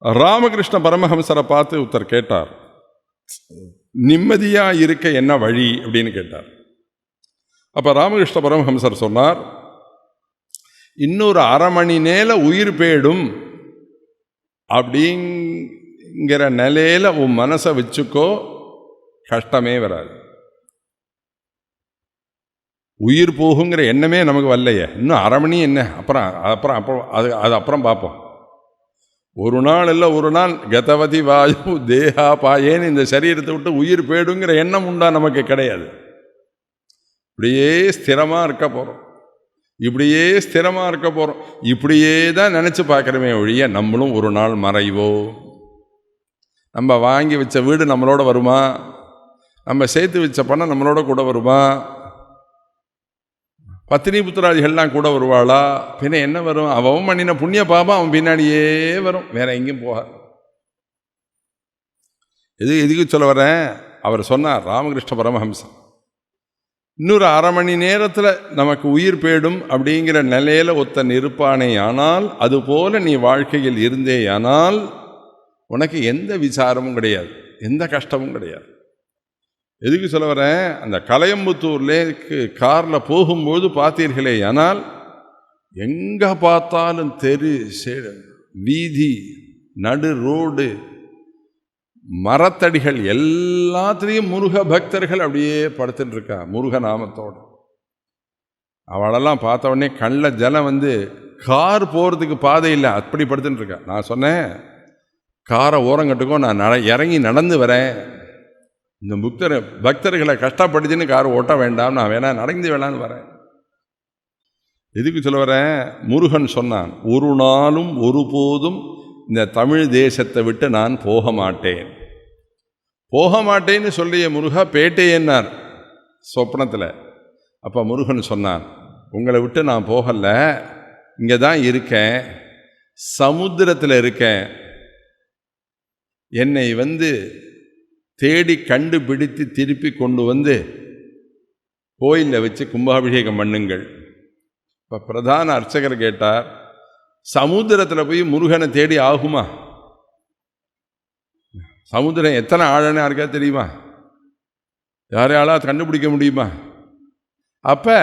ராமகிருஷ்ண பரமஹம்சரை பார்த்து ஒருத்தர் கேட்டார் நிம்மதியாக இருக்க என்ன வழி? அப்படின்னு கேட்டார். அப்போ ராமகிருஷ்ண பரமஹம்சர் சொன்னார் இன்னொரு அரை மணி நேர உயிர் போயிடும் அப்படிங்கிற நிலையில் உன் மனசை வச்சுக்கோ கஷ்டமே வராது. உயிர் போகுங்கிற எண்ணமே நமக்கு வரலையே. இன்னும் அரை மணி என்ன? அப்புறம் அப்புறம் அப்புறம் அது அது அப்புறம் பார்ப்போம். ஒரு நாள் இல்லை ஒரு நாள் கதவதி வாயு தேகா பாயேன்னு இந்த சரீரத்தை விட்டு உயிர் போயிடுங்கிற எண்ணம் உண்டா நமக்கு கிடையாது. இப்படியே ஸ்திரமாக இருக்க போகிறோம் இப்படியே ஸ்திரமாக இருக்க போகிறோம் இப்படியே தான் நினச்சி பார்க்குறமே ஒழிய நம்மளும் ஒரு நாள் மறைவோ நம்ம வாங்கி வச்ச வீடு நம்மளோட வருமா? நம்ம சேர்த்து வச்ச பணம் நம்மளோட கூட வருமா? பத்தினி புத்திராதிகள்லாம் கூட வருவாளா? பின்ன என்ன வரும்? அவன் பண்ணின புண்ணிய பாபம் அவன் பின்னாடியே வரும். வேற எங்கேயும் போக எது எதுக்கு சொல்ல வரேன் அவர் சொன்னார் ராமகிருஷ்ண பரமஹம்சம் இன்னொரு அரை மணி நேரத்தில் நமக்கு உயிர் போயிடும் அப்படிங்கிற நிலையில் ஒத்தன் இருப்பானே ஆனால் அதுபோல நீ வாழ்க்கையில் இருந்தேயானால் உனக்கு எந்த விசாரமும் கிடையாது. எந்த கஷ்டமும் கிடையாது. எதுக்கு சொல்ல வரேன் அந்த கலையம்புத்தூர்லேக்கு காரில் போகும்போது பார்த்தீர்களே ஆனால் எங்கே பார்த்தாலும் தெரு செ- வீதி நடு ரோடு மரத்தடிகள் எல்லாத்துலேயும் முருக பக்தர்கள் அப்படியே படுத்துட்டு இருக்கா முருக நாமத்தோடு. அவளெல்லாம் பார்த்த உடனே கண்ணில் ஜலம் வந்து கார் போகிறதுக்கு பாதை இல்லை அப்படி படுத்துட்டு இருக்கா நான் சொன்னேன் காரை ஓரங்கட்டுக்கோ நான் நட இறங்கி நடந்து வரேன். இந்த புக்தர் பக்தர்களை கஷ்டப்படுத்தின்னு கார் ஓட்ட வேண்டாம் நான் வேணா நடந்து வேணான்னு வரேன். எதுக்கு சொல்ல வரேன்? முருகன் சொன்னான் ஒரு நாளும் ஒருபோதும் இந்த தமிழ் தேசத்தை விட்டு நான் போக மாட்டேன். போக மாட்டேன்னு சொல்லிய முருகா பேட்டையன்னார் சொப்னத்தில். அப்போ முருகன் சொன்னான் உங்களை விட்டு நான் போகலை இங்கே தான் இருக்கேன் சமுத்திரத்தில் இருக்கேன். என்னை வந்து தேடி கண்டுபிடித்து திருப்பி கொண்டு வந்து கோயிலில் வச்சு கும்பாபிஷேகம் பண்ணுங்கள். இப்போ பிரதான அர்ச்சகர் கேட்டார் சமுத்திரத்தில் போய் முருகனை தேடி ஆகுமா? சமுத்திரம் எத்தனை ஆழன்னு யாருக்கா தெரியுமா? யாரையால கண்டுபிடிக்க முடியுமா? அப்போ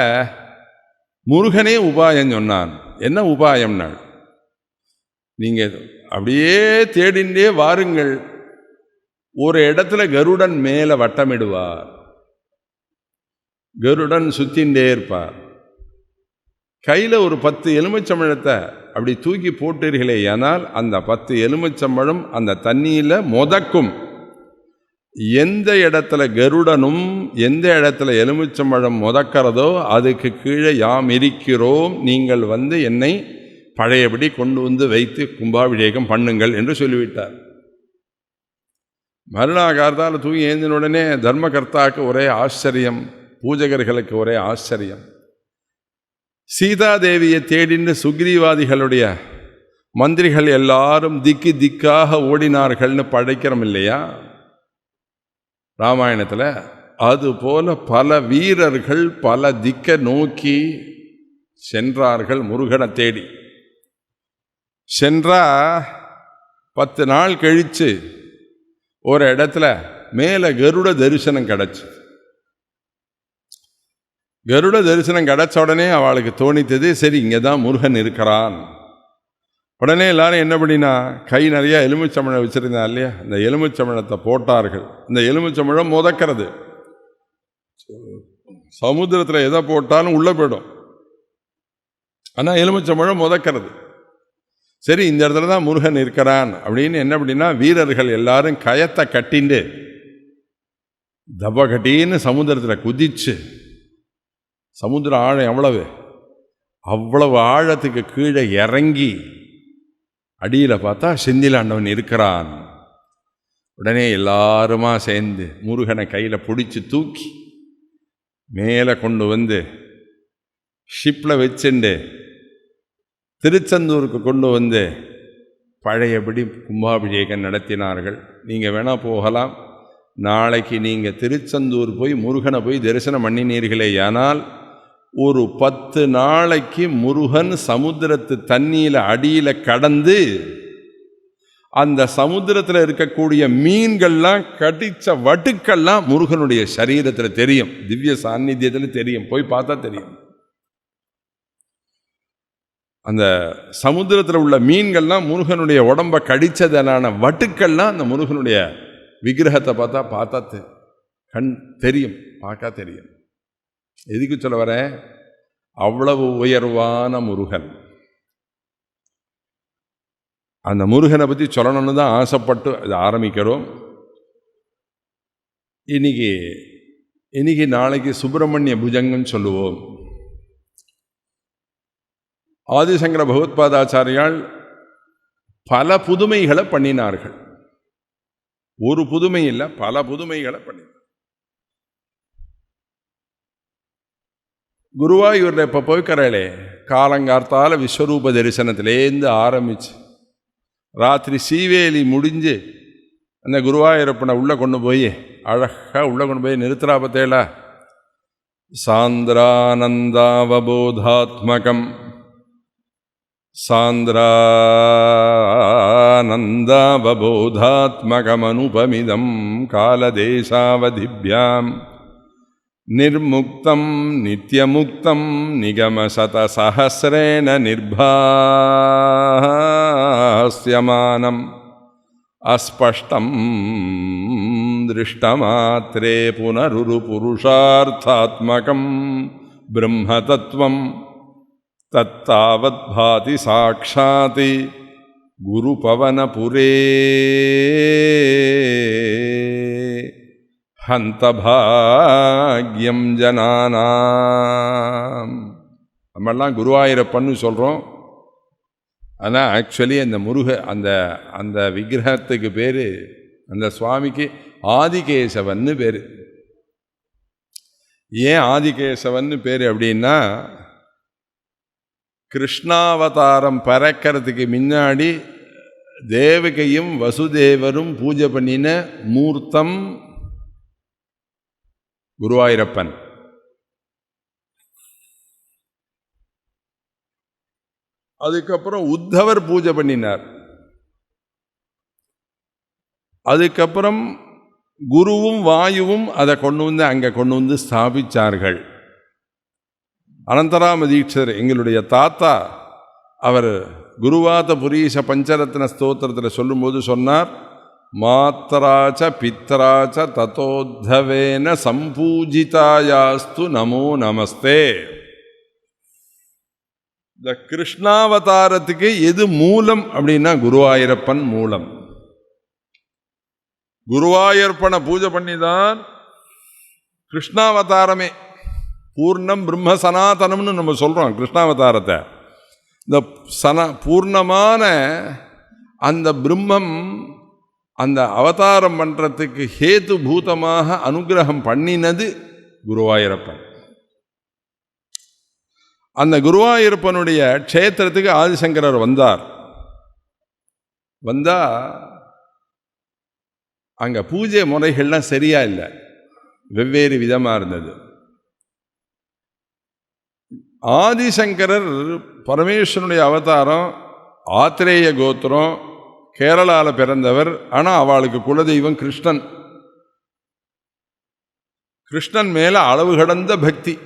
முருகனே உபாயம் சொன்னான். என்ன உபாயம்னாள்? நீங்கள் அப்படியே தேடிண்டே வாருங்கள். ஒரு இடத்துல கருடன் மேலே வட்டமிடுவார். கருடன் சுத்தின்றே இருப்பார். கையில் ஒரு பத்து எலுமிச்சம்பழத்தை அப்படி தூக்கி போட்டீர்களே ஆனால் அந்த பத்து எலுமிச்சம்பழம் அந்த தண்ணியில் முதக்கும். எந்த இடத்துல கருடனும் எந்த இடத்துல எலுமிச்சம்பழம் முதக்கிறதோ அதுக்கு கீழே யாம் இருக்கிறோம் நீங்கள் வந்து என்னை பழையபடி கொண்டு வந்து வைத்து கும்பாபிஷேகம் பண்ணுங்கள் என்று சொல்லிவிட்டார். மறுநாள் கார்த்தால தூங்கி ஏந்தின உடனே தர்மகர்த்தாவுக்கு ஒரே ஆச்சரியம் பூஜகர்களுக்கு ஒரே ஆச்சரியம். சீதாதேவியை தேடின்னு சுக்ரீவாதிகளுடைய மந்திரிகள் எல்லாரும் திக்கு திக்காக ஓடினார்கள்னு படைக்கிறோம் இல்லையா? ராமாயணத்தில் அதுபோல பல வீரர்கள் பல திக்க நோக்கி சென்றார்கள் முருகனை தேடி. சென்றா பத்து நாள் கழித்து ஒரு இடத்துல மேலே கருட தரிசனம் கிடச்சி. கருட தரிசனம் கிடச்ச உடனே அவளுக்கு தோணித்தது சரி இங்கே தான் முருகன் இருக்கிறான். உடனே எல்லாரும் என்ன பண்ணினா கை நிறையா எலுமிச்சம்பழம் வச்சுருந்தா இல்லையா? அந்த எலுமிச்சம்பழத்தை போட்டார்கள். இந்த எலுமிச்சம்பழம் முதக்கிறது. சமுத்திரத்தில் எதை போட்டாலும் உள்ளே போயிடும். ஆனால் எலுமிச்சம்பழம் முதக்கிறது. சரி இந்த இடத்துல தான் முருகன் இருக்கிறான். அப்படின்னு என்ன அப்படின்னா வீரர்கள் எல்லாரும் கயத்தை கட்டிண்டு தவ கட்டின்னு சமுத்திரத்தில் குதிச்சு சமுத்திர ஆழம் எவ்வளவு? அவ்வளவு ஆழத்துக்கு கீழே இறங்கி அடியில் பார்த்தா செந்திலாண்டவன் இருக்கிறான். உடனே எல்லாருமா சேர்ந்து முருகனை கையில் பிடிச்சி தூக்கி மேலே கொண்டு வந்து ஷிப்பில் வச்சுண்டு திருச்செந்தூருக்கு கொண்டு வந்து பழையபடி கும்பாபிஷேகம் நடத்தினார்கள். நீங்கள் வேணால் போகலாம். நாளைக்கு நீங்கள் திருச்செந்தூர் போய் முருகனை போய் தரிசனம் பண்ணினீர்களே ஆனால் ஒரு பத்து நாளைக்கு முருகன் சமுத்திரத்து தண்ணியில் அடியில் கடந்து அந்த சமுத்திரத்தில் இருக்கக்கூடிய மீன்கள்லாம் கடித்த வட்டுக்கள்லாம் முருகனுடைய சரீரத்தில் தெரியும். திவ்ய சாநித்தியத்தில் தெரியும். போய் பார்த்தா தெரியும். அந்த சமுத்திரத்தில் உள்ள மீன்கள்லாம் முருகனுடைய உடம்பை கடித்ததனான வட்டுக்கள்லாம் அந்த முருகனுடைய விக்கிரகத்தை பார்த்தா பார்த்தா தெ- கண் தெரியும் பார்க்க தெரியும். எதுக்கு சொல்ல வரேன்? அவ்வளவு உயர்வான முருகன். அந்த முருகனை பற்றி சொல்லணும்னு தான் ஆசைப்பட்டு இதை ஆரம்பிக்கிறோம். இன்னைக்கு இன்னைக்கு நாளைக்கு சுப்பிரமணிய புஜங்கன்னு சொல்லுவோம். ஆதிசங்கர பகவத்பாதாச்சாரியால் பல புதுமைகளை பண்ணினார்கள். ஒரு புதுமை இல்லை பல புதுமைகளை பண்ணினார். குருவாயூரில் இப்போ போய்க்கிறாளே காலங்கார்த்தால விஸ்வரூப தரிசனத்திலேருந்து ஆரம்பிச்சு ராத்திரி சீவேலி முடிஞ்சு அந்த குருவாயூரப்பனை உள்ளே கொண்டு போய் அழகாக உள்ளே கொண்டு போய் நிறுத்துறா பார்த்தேல சாந்திரானந்தாவபோதாத்மகம். सान्द्रानन्दावबोधात्मकमनुपमिदं कालदेशावधिभ्यां निर्मुक्तं नित्यमुक्तं निगमशतसहस्रेण निर्भास्यमानम् अस्पष्टं दृष्टमात्रे पुनरुरुपुरुषार्थात्मकं ब्रह्मतत्त्वम्। तत्तावद्भाति साक्षात् गुरुपवनपुरे ஹந்தபாகியம் ஜனானாம் நம்மெல்லாம் குருவாயூரப்பன்னு சொல்கிறோம் ஆனால் ஆக்சுவலி அந்த முருக அந்த அந்த விக்கிரகத்துக்கு பேர் அந்த சுவாமிக்கு ஆதிகேசவன்னு பேர் ஏன் ஆதிகேசவன்னு பேர் அப்படின்னா கிருஷ்ணாவதாரம் பறக்கிறதுக்கு முன்னாடி தேவகையும் வசுதேவரும் பூஜை பண்ணின மூர்த்தம் குருவாயூரப்பன். அதுக்கப்புறம் உத்தவர் பூஜை பண்ணினார். அதுக்கப்புறம் குருவும் வாயுவும் அதை கொண்டு வந்து அங்கே கொண்டு வந்து ஸ்தாபிச்சார்கள். அனந்தராம தீட்சர் எங்களுடைய தாத்தா அவர் குருவாத புரீஷ பஞ்சரத்ன ஸ்தோத்திரத்தில் சொல்லும்போது சொன்னார் மாத்தராச்ச பித்தராச்ச தத்தோத்தவேன சம்பூஜிதாயாஸ்து நமோ நமஸ்தே. இந்த கிருஷ்ணாவதாரத்துக்கு எது மூலம் அப்படின்னா குருவாயூரப்பன் மூலம். குருவாயூரப்பனை பூஜை பண்ணி தான் கிருஷ்ணாவதாரமே. பூர்ணம் பிரம்ம சனாதனம்னு நம்ம சொல்கிறோம் கிருஷ்ணாவதாரத்தை. இந்த சன பூர்ணமான அந்த பிரம்மம் அந்த அவதாரம் பண்ணுறதுக்கு ஹேத்து பூதமாக அனுகிரகம் பண்ணினது குருவாயூரப்பன். அந்த குருவாயூரப்பனுடைய க்ஷேத்திரத்துக்கு ஆதிசங்கரர் வந்தார். வந்தால் அங்கே பூஜை முறைகள்லாம் சரியாக இல்லை. வெவ்வேறு விதமாக இருந்தது. ஆதிசங்கரர் பரமேஸ்வரனுடைய அவதாரம் ஆத்திரேய கோத்திரம் கேரளாவில் பிறந்தவர் ஆனால் அவளுக்கு குலதெய்வம் கிருஷ்ணன். கிருஷ்ணன் மேலே அளவு கடந்த பக்தி.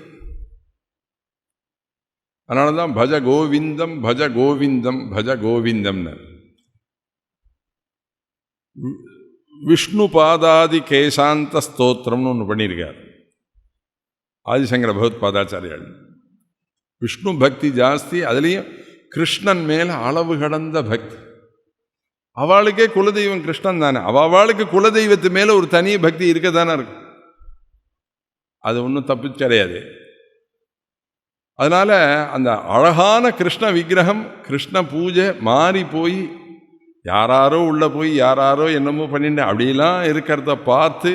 அதனால தான் பஜ கோவிந்தம் பஜ கோவிந்தம் பஜ கோவிந்தம்னு. விஷ்ணு பாதாதி கேசாந்த ஸ்தோத்திரம்னு ஒன்று பண்ணியிருக்கார். ஆதிசங்கர பகவத் பாதாச்சாரியாள் விஷ்ணு பக்தி ஜாஸ்தி அதுலேயும் கிருஷ்ணன் மேலே அளவு கடந்த பக்தி. அவளுக்கே குலதெய்வம் கிருஷ்ணன் தானே. அவள் அவளுக்கு குலதெய்வத்து மேலே ஒரு தனி பக்தி இருக்க தானே இருக்கும். அது ஒன்றும் தப்பு கிடையாது அதனால் அந்த அழகான கிருஷ்ண விக்கிரகம் கிருஷ்ண பூஜை மாறி போய் யாராரோ உள்ளே போய் யாராரோ என்னமோ பண்ணிட்டு அப்படிலாம் இருக்கிறத பார்த்து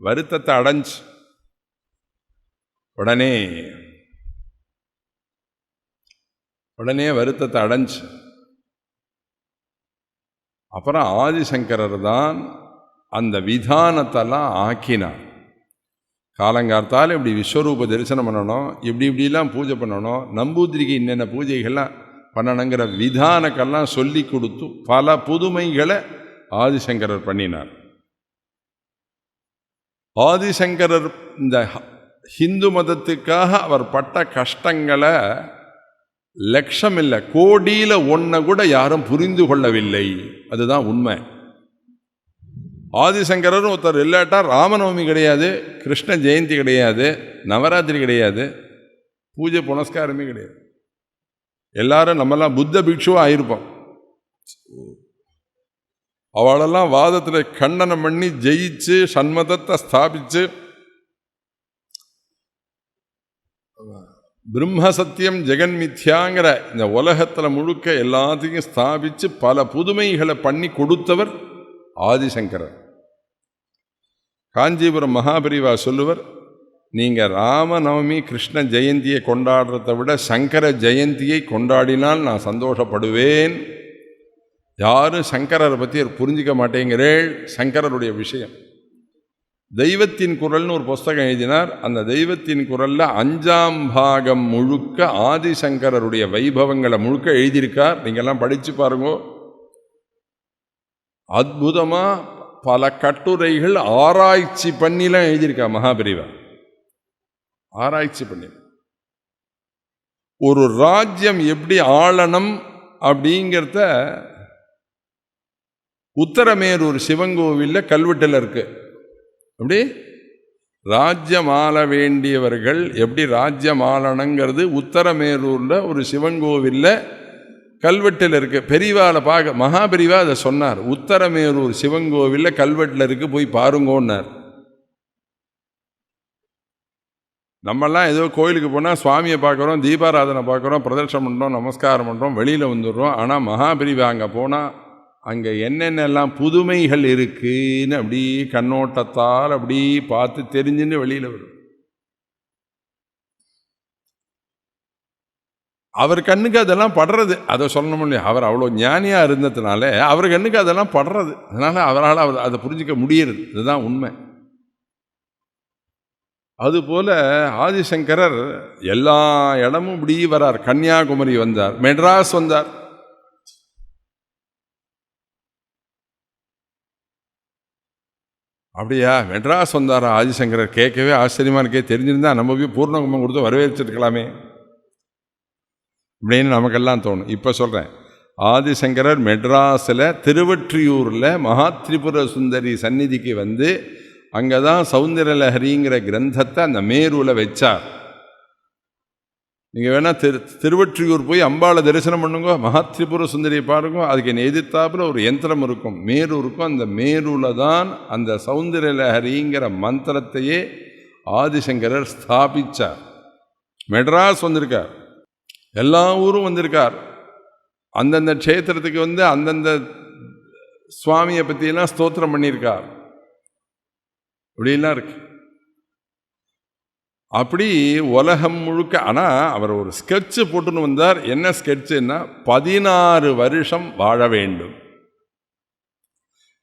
வருத்தத்தை அடைஞ்சு உடனே உடனே வருத்தத்தை அடைஞ்சு அப்புறம் ஆதிசங்கரர் தான் அந்த விதானத்தெல்லாம் ஆக்கினார். காலங்கார்த்தால் இப்படி விஸ்வரூப தரிசனம் பண்ணணும் இப்படி இப்படிலாம் பூஜை பண்ணணும் நம்பூதிரிக்கு என்னென்ன பூஜைகள்லாம் பண்ணணுங்கிற விதானக்கெல்லாம் சொல்லி கொடுத்து பல புதுமைகளை ஆதிசங்கரர் பண்ணினார். ஆதிசங்கரர் இந்த ஹிந்து மதத்துக்காக அவர் பட்ட கஷ்டங்களை லட்சம் இல்லை கோடியில் ஒன்றை கூட யாரும் புரிந்து கொள்ளவில்லை. அதுதான் உண்மை. ஆதிசங்கரரும் ஒருத்தர் இல்லாட்டா ராமநவமி கிடையாது கிருஷ்ண ஜெயந்தி கிடையாது நவராத்திரி கிடையாது பூஜை புனஸ்காரமே கிடையாது. எல்லாரும் நம்மெல்லாம் புத்த பிக்ஷுவாக ஆயிருப்போம். அவளெல்லாம் வாதத்தில் கண்டனம் பண்ணி ஜெயிச்சு சண்மதத்தை ஸ்தாபித்து பிரம்ம சத்தியம் ஜெகன் மித்யாங்கிற இந்த உலகத்தில் முழுக்க எல்லாத்தையும் ஸ்தாபித்து பல புதுமைகளை பண்ணி கொடுத்தவர் ஆதிசங்கரர். காஞ்சிபுரம் மகாபரிவா சொல்லுவர் நீங்கள் ராமநவமி கிருஷ்ண ஜெயந்தியை கொண்டாடுறதை விட சங்கர ஜெயந்தியை கொண்டாடினால் நான் சந்தோஷப்படுவேன். யாரும் சங்கரரை பற்றி புரிஞ்சிக்க மாட்டேங்கிறேள். சங்கரருடைய விஷயம். தெய்வத்தின் குரல்னு ஒரு புஸ்தகம் எழுதினார். அந்த தெய்வத்தின் குரலில் அஞ்சாம் பாகம் முழுக்க ஆதிசங்கரருடைய வைபவங்களை முழுக்க எழுதியிருக்கார். நீங்கள்லாம் படித்து பாருங்கோ. அற்புதமாக பல கட்டுரைகள் ஆராய்ச்சி பண்ணிலாம் எழுதியிருக்கா மகாபிரிவா. ஆராய்ச்சி பண்ணி. ஒரு ராஜ்யம் எப்படி ஆளணும் அப்படிங்கிறத உத்தரமேரூர் சிவங்கோவிலில் கல்வெட்டில் இருக்குது எப்படி? ராஜ்யம் வேண்டியவர்கள் எப்படி ராஜ்யம் ஆளணுங்கிறது உத்தரமேரூரில் ஒரு சிவங்கோவிலில் கல்வெட்டில் இருக்குது பெரியவால பார்க்க மகாபெரிவா அதை சொன்னார். உத்தரமேரூர் சிவங்கோவிலில் கல்வெட்டில் இருக்கு போய் பாருங்கோன்னார். நம்மெல்லாம் ஏதோ கோயிலுக்கு போனால் சுவாமியை பார்க்குறோம் தீபாராதனை பார்க்குறோம் பிரதட்சம் பண்ணுறோம் நமஸ்காரம் பண்ணுறோம் வெளியில் வந்துடுறோம். ஆனால் மகாபிரிவா அங்கே போனால் அங்கே என்னென்னலாம் புதுமைகள் இருக்குன்னு அப்படி கண்ணோட்டத்தால் அப்படி பார்த்து தெரிஞ்சுன்னு வெளியில் வரும். அவர் கண்ணுக்கு அதெல்லாம் படுறது. அதை சொல்லணும் இல்லையா? அவர் அவ்வளோ ஞானியாக இருந்ததுனால அவர் கண்ணுக்கு அதெல்லாம் படுறது. அதனால் அவரால் அவர் அதை புரிஞ்சிக்க முடியறது. இதுதான் உண்மை. அதுபோல் ஆதிசங்கரர் எல்லா இடமும் இப்படி வரார் கன்னியாகுமரி வந்தார். மெட்ராஸ் வந்தார். அப்படியா? மெட்ராஸ் வந்தாரா ஆதிசங்கரர்? கேட்கவே ஆச்சரியமாக இருக்கே. தெரிஞ்சிருந்தா நம்ம போய் பூர்ணகுமம் கொடுத்து வரவேற்றிருக்கலாமே அப்படின்னு நமக்கெல்லாம் தோணும். இப்போ சொல்கிறேன் ஆதிசங்கரர் மெட்ராஸில் திருவற்றியூரில் மகாத்ரிபுர சுந்தரி சந்நிதிக்கு வந்து அங்கே தான் சௌந்தரலஹரிங்கிற கிரந்தத்தை அந்த மேரூவில் வச்சார். நீங்கள் வேணால் திரு திருவற்றியூர் போய் அம்பாளை தரிசனம் பண்ணுங்க மகாத்ரிபுர சுந்தரியை பாருங்க அதுக்கு எதிர்த்தாப்பில் ஒரு யந்திரம் இருக்கும் மேரு இருக்கும். அந்த மேருவில் தான் அந்த சௌந்தரலஹரிங்கிற மந்திரத்தையே ஆதிசங்கரர் ஸ்தாபித்தார் மெட்ராஸ் வந்திருக்கார். எல்லா ஊரும் வந்திருக்கார். அந்தந்த க்ஷேத்திரத்துக்கு வந்து அந்தந்த சுவாமியை பற்றியெல்லாம் ஸ்தோத்திரம் பண்ணியிருக்கார். இப்படிலாம் இருக்குது அப்படி உலகம் முழுக்க ஆனால் அவர் ஒரு ஸ்கெட்சு போட்டுன்னு வந்தார். என்ன ஸ்கெட்சுன்னா பதினாறு வருஷம் வாழ வேண்டும்.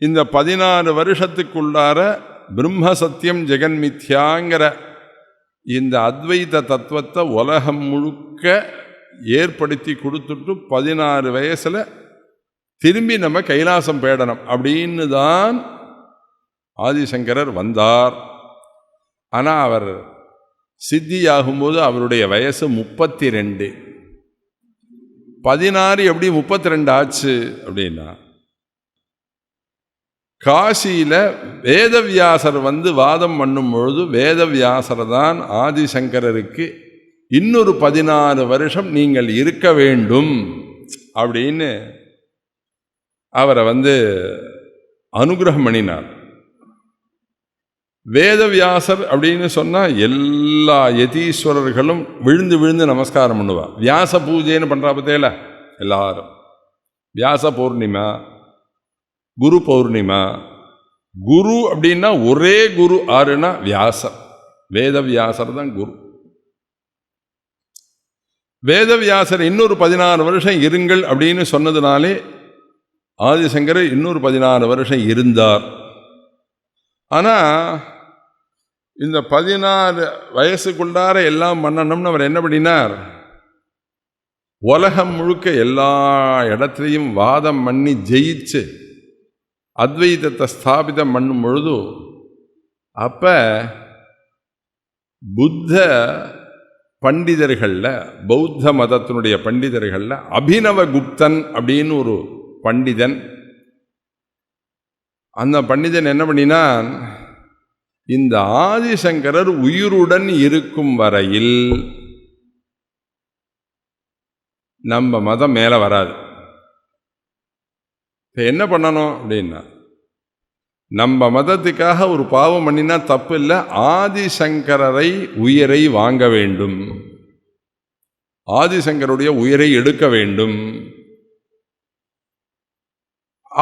இந்த பதினாறு வருஷத்துக்குள்ளார பிரம்ம சத்தியம் ஜெகன்மித்யாங்கிற இந்த அத்வைத தத்துவத்தை உலகம் முழுக்க ஏற்படுத்தி கொடுத்துட்டு பதினாறு வயசில் திரும்பி நம்ம கைலாசம் பேடணும் அப்படின்னு தான் ஆதிசங்கரர் வந்தார். ஆனால் அவர் சித்தியாகும்போது அவருடைய வயசு முப்பத்தி ரெண்டு பதினாறு எப்படி முப்பத்தி ரெண்டு ஆச்சு அப்படின்னா காசியில் வேதவியாசர் வந்து வாதம் பண்ணும் பொழுது வேதவியாசர் தான் ஆதிசங்கரருக்கு இன்னொரு பதினாறு வருஷம் நீங்கள் இருக்க வேண்டும் அப்படின்னு அவரை வந்து அனுகிரகம் பண்ணினார். வேதவியாசர் அப்படின்னு சொன்னால் எல்லா யதீஸ்வரர்களும் விழுந்து விழுந்து நமஸ்காரம் பண்ணுவார் வியாச பூஜைன்னு பண்ணுறா பத்தேல? எல்லாரும். வியாச பௌர்ணிமா குரு பௌர்ணிமா குரு அப்படின்னா ஒரே குரு ஆறுனா வியாசர். வேதவியாசர் தான் குரு. வேதவியாசர் இன்னொரு பதினாறு வருஷம் இருங்கள் அப்படின்னு சொன்னதுனாலே ஆதிசங்கர் இன்னொரு பதினாறு வருஷம் இருந்தார். ஆனால் இந்த பதினாறு வயசுக்குள்ளார எல்லாம் பண்ணணும்னு அவர் என்ன பண்ணினார்? உலகம் முழுக்க எல்லா இடத்துலையும் வாதம் பண்ணி ஜெயிச்சு அத்வைதத்தை ஸ்தாபிதம் பண்ணும் பொழுது அப்போ புத்த பண்டிதர்களில் பௌத்த மதத்தினுடைய பண்டிதர்களில் அபினவ குப்தன் அப்படின்னு ஒரு பண்டிதன். அந்த பண்டிதன் என்ன பண்ணினான்? இந்த ஆதிசங்கரர் உயிருடன் இருக்கும் வரையில் நம்ம மதம் மேலே வராது. இப்போ என்ன பண்ணணும் அப்படின்னா நம்ம மதத்துக்காக ஒரு பாவம் பண்ணினா தப்பு இல்லை ஆதிசங்கரரை உயிரை வாங்க வேண்டும். ஆதிசங்கருடைய உயிரை எடுக்க வேண்டும்.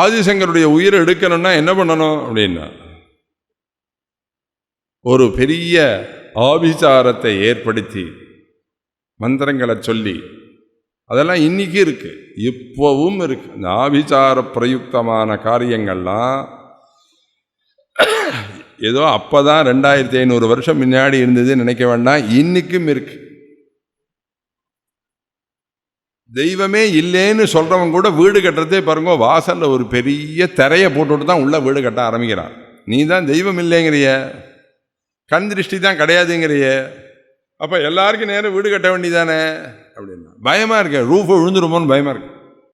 ஆதிசங்கருடைய உயிரை எடுக்கணும்னா என்ன பண்ணணும் அப்படின்னா ஒரு பெரிய ஆபிசாரத்தை ஏற்படுத்தி மந்திரங்களை சொல்லி அதெல்லாம் இன்னைக்கு இருக்குது இப்போவும் இருக்குது இந்த ஆபிசார பிரயுக்தமான காரியங்கள்லாம் ஏதோ அப்போ தான் ரெண்டாயிரத்தி ஐநூறு வருஷம் முன்னாடி இருந்தது நினைக்க வேண்டாம். இன்றைக்கும் இருக்குது தெய்வமே இல்லைன்னு சொல்கிறவங்க கூட வீடு கட்டுறதே பாருங்க வாசலில் ஒரு பெரிய திரையை போட்டுவிட்டு தான் உள்ளே வீடு கட்ட ஆரம்பிக்கிறான். நீ தான் தெய்வம் இல்லைங்கிறிய. கண் திருஷ்டி தான் கிடையாதுங்கிறிய. அப்போ எல்லாருக்கும் நேரம் வீடு கட்ட வேண்டியதானே? அப்படின்னா. பயமாக இருக்கேன் ரூஃபு விழுந்துருமோன்னு பயமாக இருக்கு.